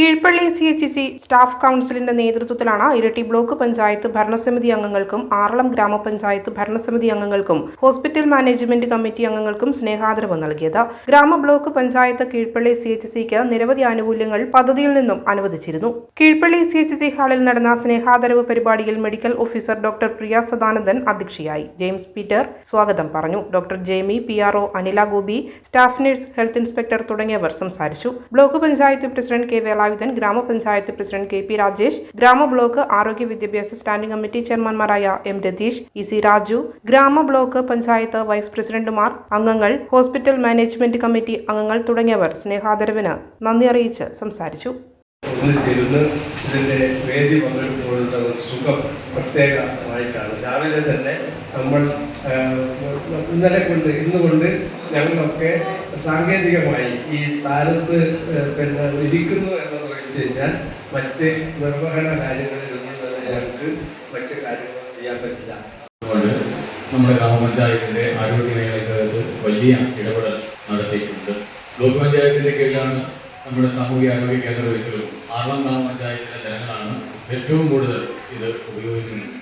Keezhpally C H C staff കൗൺസിലിന്റെ നേതൃത്വത്തിലാണ് ഇരട്ടി ബ്ലോക്ക് പഞ്ചായത്ത് ഭരണസമിതി അംഗങ്ങൾക്കും ആറളം ഗ്രാമപഞ്ചായത്ത് ഭരണസമിതി അംഗങ്ങൾക്കും ഹോസ്പിറ്റൽ മാനേജ്മെന്റ് കമ്മിറ്റി അംഗങ്ങൾക്കും സ്നേഹാദരവ് നൽകിയത്. ഗ്രാമ block panchayat Keezhpally C H സിക്ക് നിരവധി ആനുകൂല്യങ്ങൾ പദ്ധതിയിൽ നിന്നും അനുവദിച്ചിരുന്നു. കീഴ്പള്ളി സി എച്ച് സി ഹാളിൽ നടന്ന സ്നേഹാദരവ് പരിപാടിയിൽ medical officer doctor Priya Sadanandan അധ്യക്ഷയായി. ജെയിംസ് പീറ്റർ സ്വാഗതം പറഞ്ഞു. Doctor Jemi P R O Anila Gopi staff nurse health inspector തുടങ്ങിയവർ സംസാരിച്ചു. Block panchayat president K Velayudhan ഗ്രാമപഞ്ചായത്ത് പ്രസിഡന്റ് കെ പി രാജേഷ് ഗ്രാമ ബ്ലോക്ക് ആരോഗ്യ വിദ്യാഭ്യാസ standing committee ചെയർമാൻമാരായ M Ratheesh E C Raju ഗ്രാമ ബ്ലോക്ക് പഞ്ചായത്ത് വൈസ് പ്രസിഡന്റുമാർ അംഗങ്ങൾ ഹോസ്പിറ്റൽ മാനേജ്മെന്റ് കമ്മിറ്റി അംഗങ്ങൾ തുടങ്ങിയവർ സ്നേഹാദരവിന് നന്ദി അറിയിച്ച് സംസാരിച്ചു. ഒന്നിച്ചിരുന്ന് ഇതിന്റെ വേദി പങ്കെടുക്കുമ്പോഴുള്ള ഒരു സുഖം പ്രത്യേകമായിട്ടാണ്. രാവിലെ തന്നെ നമ്മൾ ഇന്നലെ കൊണ്ട് ഇന്ന് കൊണ്ട് ഞങ്ങളൊക്കെ സാങ്കേതികമായി ഈ സ്ഥാനത്ത് പിന്നെ ഇരിക്കുന്നു എന്നത് വെച്ച് കഴിഞ്ഞാൽ മറ്റ് നിർവഹണ കാര്യങ്ങളിൽ ഒന്നും തന്നെ ഞങ്ങൾക്ക് മറ്റു കാര്യങ്ങൾ ചെയ്യാൻ പറ്റില്ല. നമ്മുടെ ഗ്രാമപഞ്ചായത്തിന്റെ ആരോഗ്യ മേഖലയ്ക്കകത്ത് വലിയ ഇടപെടൽ നടത്തിയിട്ടുണ്ട്. ബ്ലോക്ക് പഞ്ചായത്തിന്റെ കീഴിലാണ് നമ്മുടെ സാമൂഹ്യ ആരോഗ്യ ആറാം ഗ്രാമ പഞ്ചായത്തിലെ ജനങ്ങളാണ് ഏറ്റവും കൂടുതൽ ഇത് ഉപയോഗിക്കുന്നത്.